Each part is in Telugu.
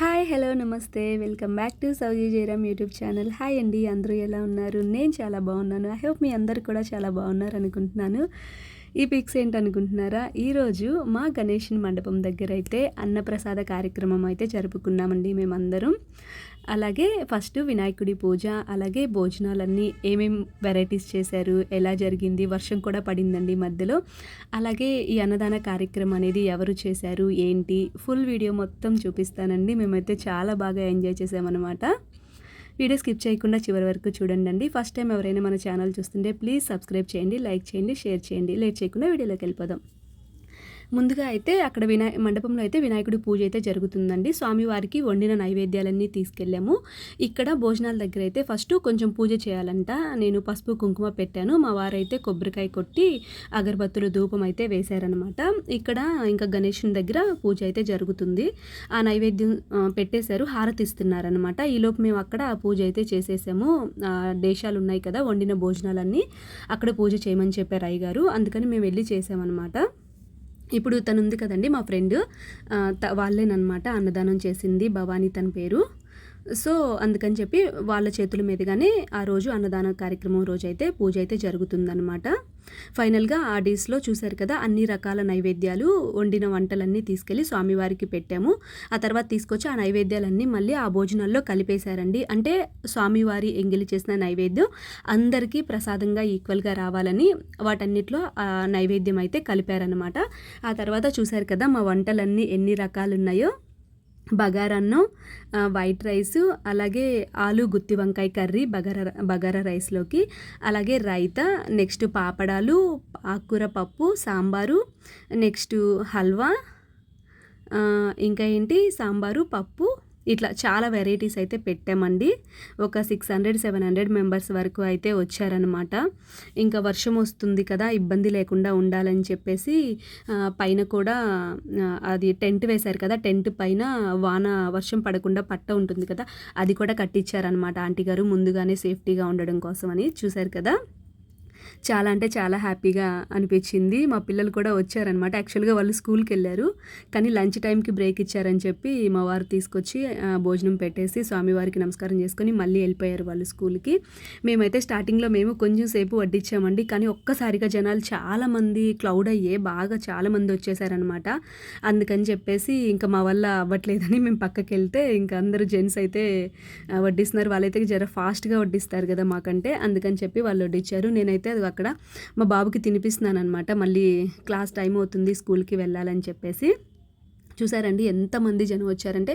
హాయ్ హలో నమస్తే. Welcome back to Souji Jayaram YouTube channel. Hi అండి అందరూ ఎలా ఉన్నారు? నేను చాలా బాగున్నాను. ఐ హోప్ మీ అందరు కూడా చాలా బాగున్నారు అనుకుంటున్నాను. ఈ పిక్స్ ఏంటనుకుంటున్నారా? ఈరోజు మా గణేషన్ మండపం దగ్గర అయితే అన్నప్రసాద కార్యక్రమం అయితే జరుపుకున్నామండి మేమందరం. అలాగే ఫస్ట్ వినాయకుడి పూజ అలాగే భోజనాలన్నీ ఏమేం వెరైటీస్ చేశారు ఎలా జరిగింది వర్షం కూడా పడిందండి మధ్యలో. అలాగే ఈ అన్నదాన కార్యక్రమం అనేది ఎవరు చేశారు ఏంటి ఫుల్ వీడియో మొత్తం చూపిస్తానండి. మేమైతే చాలా బాగా ఎంజాయ్ చేసామన్నమాట వీడియో స్కిప్ చేయకుండా చివరి వరకు చూడండి. ఫస్ట్ టైం ఎవరైనా మన ఛానల్ చూస్తుంటే ప్లీజ్ సబ్స్క్రైబ్ చేయండి లైక్ చేయండి షేర్ చేయండి. లేట్ చేయకుండా వీడియోలోకి వెళ్ళిపోదాం. ముందుగా అయితే అక్కడ వినాయ మండపంలో అయితే వినాయకుడి పూజ అయితే జరుగుతుందండి. స్వామివారికి వండిన నైవేద్యాలన్నీ తీసుకెళ్ళాము. ఇక్కడ భోజనాల దగ్గర అయితే ఫస్ట్ కొంచెం పూజ చేయాలంట. నేను పసుపు కుంకుమ పెట్టాను. మా వారైతే కొబ్బరికాయ కొట్టి అగరబత్తులు ధూపం అయితే వేశారనమాట ఇక్కడ ఇంకా గణేషుని దగ్గర పూజ అయితే జరుగుతుంది. ఆ నైవేద్యం పెట్టేశారు. హారతి ఇస్తున్నారనమాట ఈలోపు మేము అక్కడ పూజ అయితే చేసేసాము. దేశాలు ఉన్నాయి కదా వండిన భోజనాలన్నీ అక్కడ పూజ చేయమని చెప్పారు అయ్యగారు. అందుకని మేము వెళ్ళి చేసామన్నమాట. ఇప్పుడు తను ఉంది కదండి మా ఫ్రెండ్. వాళ్ళేనమాట అన్నదానం చేసింది భవానీ తన పేరు. సో అందుకని చెప్పి వాళ్ళ చేతుల మీదుగానే ఆ రోజు అన్నదాన కార్యక్రమం రోజు అయితే పూజ అయితే జరుగుతుందనమాట ఫైనల్గా ఆ డేస్లో చూశారు కదా అన్ని రకాల నైవేద్యాలు వండిన వంటలన్నీ తీసుకెళ్ళి స్వామివారికి పెట్టాము. ఆ తర్వాత తీసుకొచ్చి ఆ నైవేద్యాలన్నీ మళ్ళీ ఆ భోజనాల్లో కలిపేశారండి. అంటే స్వామివారి ఎంగిలి చేసిన నైవేద్యం అందరికీ ప్రసాదంగా ఈక్వల్గా రావాలని వాటన్నిటిలో ఆ నైవేద్యం అయితే కలిపారనమాట ఆ తర్వాత చూశారు కదా మా వంటలన్నీ ఎన్ని రకాలు ఉన్నాయో బగారన్నం వైట్ రైస్ అలాగే ఆలు గుత్తి వంకాయ కర్రీ బగారా బగారా రైస్లోకి అలాగే రైతా నెక్స్ట్ పాపడాలు ఆకుకూర పప్పు సాంబారు నెక్స్ట్ హల్వా ఇంకా ఏంటి? సాంబారు పప్పు ఇట్లా చాలా వెరైటీస్ అయితే పెట్టామండి. ఒక six hundred seven hundred members వరకు అయితే వచ్చారనమాట ఇంకా వర్షం వస్తుంది కదా ఇబ్బంది లేకుండా ఉండాలని చెప్పేసి పైన కూడా అది టెంట్ వేశారు కదా టెంట్ పైన వాన వర్షం పడకుండా పట్ట ఉంటుంది కదా అది కూడా కట్టించారనమాట ఆంటీ గారు ముందుగానే సేఫ్టీగా ఉండడం కోసం అని చూశారు కదా. చాలా అంటే చాలా హ్యాపీగా అనిపించింది. మా పిల్లలు కూడా వచ్చారనమాట యాక్చువల్గా వాళ్ళు స్కూల్కి వెళ్ళారు కానీ లంచ్ టైంకి బ్రేక్ ఇచ్చారని చెప్పి మా వారు తీసుకొచ్చి భోజనం పెట్టేసి స్వామివారికి నమస్కారం చేసుకొని మళ్ళీ వెళ్ళిపోయారు వాళ్ళు స్కూల్కి. మేమైతే స్టార్టింగ్లో మేము కొంచెం సేపు వడ్డించామండి కానీ ఒక్కసారిగా జనాలు చాలామంది క్లౌడ్ అయ్యే బాగా చాలామంది వచ్చేసారనమాట అందుకని చెప్పేసి ఇంకా మా వల్ల అవ్వట్లేదని మేము పక్కకి వెళ్తే ఇంకా అందరూ జెంట్స్ అయితే వడ్డిస్తున్నారు. వాళ్ళైతే జర ఫాస్ట్గా వడ్డిస్తారు కదా మాకంటే. అందుకని చెప్పి వాళ్ళు వడ్డించారు నేనైతే అది అక్కడ మా బాబుకి తినిపిస్తున్నాను అనమాట మళ్ళీ క్లాస్ టైం అవుతుంది స్కూల్కి వెళ్ళాలని చెప్పేసి. చూసారండి ఎంతమంది జనం వచ్చారంటే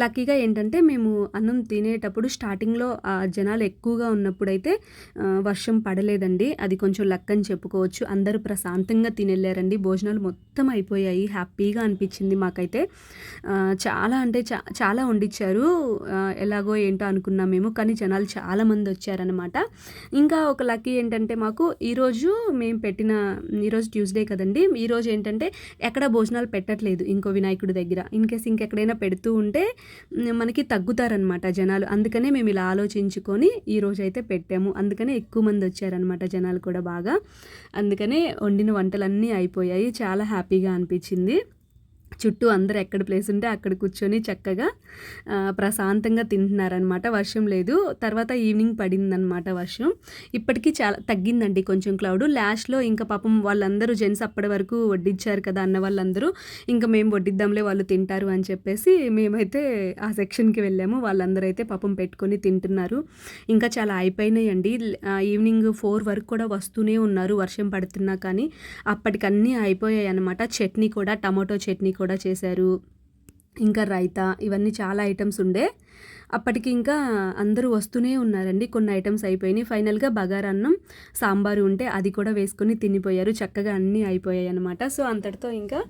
లక్కీగా ఏంటంటే మేము అన్నం తినేటప్పుడు స్టార్టింగ్లో ఆ జనాలు ఎక్కువగా ఉన్నప్పుడైతే వర్షం పడలేదండి. అది కొంచెం లక్ అని చెప్పుకోవచ్చు. అందరూ ప్రశాంతంగా తినెళ్ళారండి. భోజనాలు మొత్తం అయిపోయాయి. హ్యాపీగా అనిపించింది మాకైతే. చాలా అంటే చా చాలా వండిచ్చారు. ఎలాగో ఏంటో అనుకున్నాం మేము కానీ జనాలు చాలామంది వచ్చారనమాట ఇంకా ఒక లక్కీ ఏంటంటే మాకు ఈరోజు మేము పెట్టిన ఈరోజు ట్యూస్డే కదండి. ఈరోజు ఏంటంటే ఎక్కడ భోజనాలు పెట్టట్లేదు. ఇంకో వినాయకుడి దగ్గర. ఇన్ కేస్ ఇంకెక్కడైనా పెడుతూ ఉంటే మనకి తగ్గుతారనమాట జనాలు. అందుకనే మేము ఇలా ఆలోచించుకొని ఈరోజు అయితే పెట్టాము. అందుకనే ఎక్కువ మంది వచ్చారనమాట జనాలు కూడా బాగా. అందుకనే వండిన వంటలన్నీ అయిపోయాయి. చాలా హ్యాపీగా అనిపించింది. చుట్టూ అందరు ఎక్కడ ప్లేస్ ఉంటే అక్కడ కూర్చొని చక్కగా ప్రశాంతంగా తింటున్నారనమాట వర్షం లేదు. తర్వాత ఈవినింగ్ పడిందనమాట వర్షం. ఇప్పటికీ చాలా తగ్గిందండి కొంచెం క్లౌడ్ లాస్ట్లో ఇంకా పాపం వాళ్ళందరూ జెంట్స్ అప్పటి వరకు వడ్డించారు కదా అన్న వాళ్ళందరూ ఇంకా మేము వడ్డిద్దాంలే వాళ్ళు తింటారు అని చెప్పేసి మేమైతే ఆ సెక్షన్కి వెళ్ళాము. వాళ్ళందరూ అయితే పాపం పెట్టుకొని తింటున్నారు. ఇంకా చాలా అయిపోయినాయండి. ఈవినింగ్ ఫోర్ వరకు కూడా వస్తూనే ఉన్నారు వర్షం పడుతున్నా కానీ అప్పటికన్నీ అయిపోయాయి అనమాట చట్నీ కూడా టమాటో చట్నీ కూడా చేశారు. ఇంకా రైతా ఇవన్నీ చాలా ఐటమ్స్ ఉండే. అప్పటికి ఇంకా అందరూ వస్తూనే ఉన్నారండి. కొన్ని ఐటమ్స్ అయిపోయినాయి. ఫైనల్గా బగారన్నం సాంబారు ఉంటే అది కూడా వేసుకొని తినిపోయారు. చక్కగా అన్నీ అయిపోయాయి అనమాట సో అంతటితో ఇంకా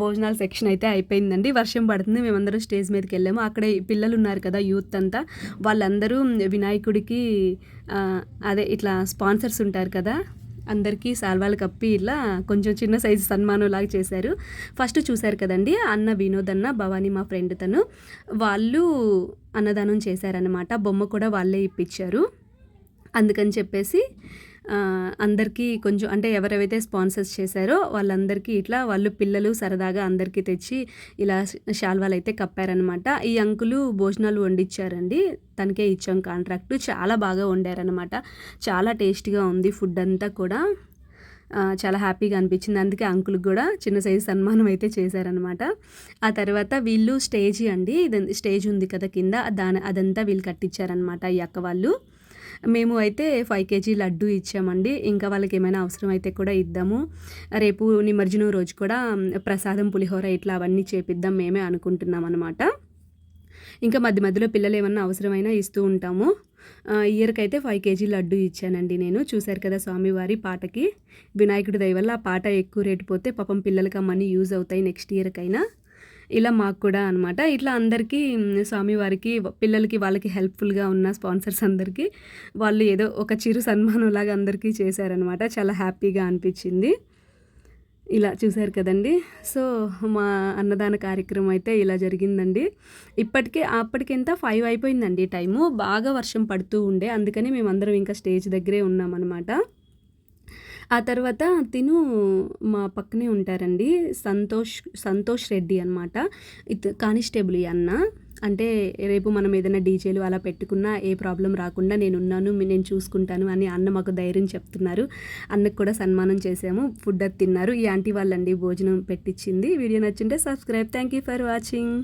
భోజనాల సెక్షన్ అయితే అయిపోయిందండి. వర్షం పడుతుంది. మేమందరం స్టేజ్ మీదకి వెళ్ళాము. అక్కడ పిల్లలు ఉన్నారు కదా యూత్ అంతా. వాళ్ళందరూ వినాయకుడికి అదే ఇట్లా స్పాన్సర్స్ ఉంటారు కదా. అందరికీ సాల్వాలు కప్పి ఇలా కొంచెం చిన్న సైజు సన్మానం లాగా చేశారు. ఫస్ట్ చూశారు కదండి అన్న వినోద్ అన్న భవానీ మా ఫ్రెండ్ తను. వాళ్ళు అన్నదానం చేశారనమాట బొమ్మ కూడా వాళ్ళే ఇప్పించారు. అందుకని చెప్పేసి అందరికీ కొంచెం అంటే ఎవరెవైతే స్పాన్సర్స్ చేశారో వాళ్ళందరికీ ఇట్లా వాళ్ళు పిల్లలు సరదాగా అందరికీ తెచ్చి ఇలా శాల్వాలు అయితే కప్పారనమాట ఈ అంకులు భోజనాలు వండిచ్చారండి. తనకే ఇచ్చాం కాంట్రాక్ట్. చాలా బాగా వండారనమాట చాలా టేస్టీగా ఉంది ఫుడ్ అంతా కూడా. చాలా హ్యాపీగా అనిపించింది. అందుకే అంకుల్కి కూడా చిన్న సైజు సన్మానం అయితే చేశారనమాట ఆ తర్వాత వీళ్ళు స్టేజ్ అండి. ఇది స్టేజ్ ఉంది కదా కింద. దాని అదంతా వీళ్ళు కట్టించారనమాట ఈ అక్క వాళ్ళు. మేము అయితే ఫైవ్ కేజీ లడ్డు ఇచ్చామండి. ఇంకా వాళ్ళకి ఏమైనా అవసరం అయితే కూడా ఇద్దాము. రేపు నిమజ్జనం రోజు కూడా ప్రసాదం పులిహోర ఇట్లా అవన్నీ చేపిద్దాం మేమే అనుకుంటున్నాం అనమాట ఇంకా మధ్య మధ్యలో పిల్లలు ఏమన్నా అవసరమైనా ఇస్తూ ఉంటాము. ఇయర్కి అయితే ఫైవ్ కేజీ లడ్డు ఇచ్చానండి నేను. చూశారు కదా స్వామివారి పాటకి. వినాయకుడి దయ వల్ల ఆ పాట ఎక్కువ రేటు పోతే పాపం పిల్లలకి ఆ మనీ యూజ్ అవుతాయి నెక్స్ట్ ఇయర్కైనా. ఇలా మాకు కూడా అనమాట ఇట్లా అందరికీ స్వామివారికి పిల్లలకి వాళ్ళకి హెల్ప్ఫుల్గా ఉన్న స్పాన్సర్స్ అందరికీ వాళ్ళు ఏదో ఒక చిరు సన్మానం లాగా అందరికీ చేశారనమాట చాలా హ్యాపీగా అనిపించింది. ఇలా చూశారు కదండి. సో మా అన్నదాన కార్యక్రమం అయితే ఇలా జరిగిందండి. ఇప్పటికే అప్పటికింత ఫైవ్ అయిపోయిందండి టైము. బాగా వర్షం పడుతూ ఉండే. అందుకని మేమందరం ఇంకా స్టేజ్ దగ్గరే ఉన్నామన్నమాట. ఆ తర్వాత తిను మా పక్కనే ఉంటారండి సంతోష్ సంతోష్ రెడ్డి అనమాట ఇత్ కానిస్టేబుల్ అన్న. అంటే రేపు మనం ఏదైనా డీజేలు అలా పెట్టుకున్నా ఏ ప్రాబ్లం రాకుండా నేను ఉన్నాను నేను చూసుకుంటాను అని అన్న మాకు ధైర్యం చెప్తున్నారు. అన్నకు కూడా సన్మానం చేసాము ఫుడ్ అది తిన్నారు. ఈ ఆంటీ వాళ్ళండి భోజనం పెట్టించింది video నచ్చింటే subscribe. Thank you for watching.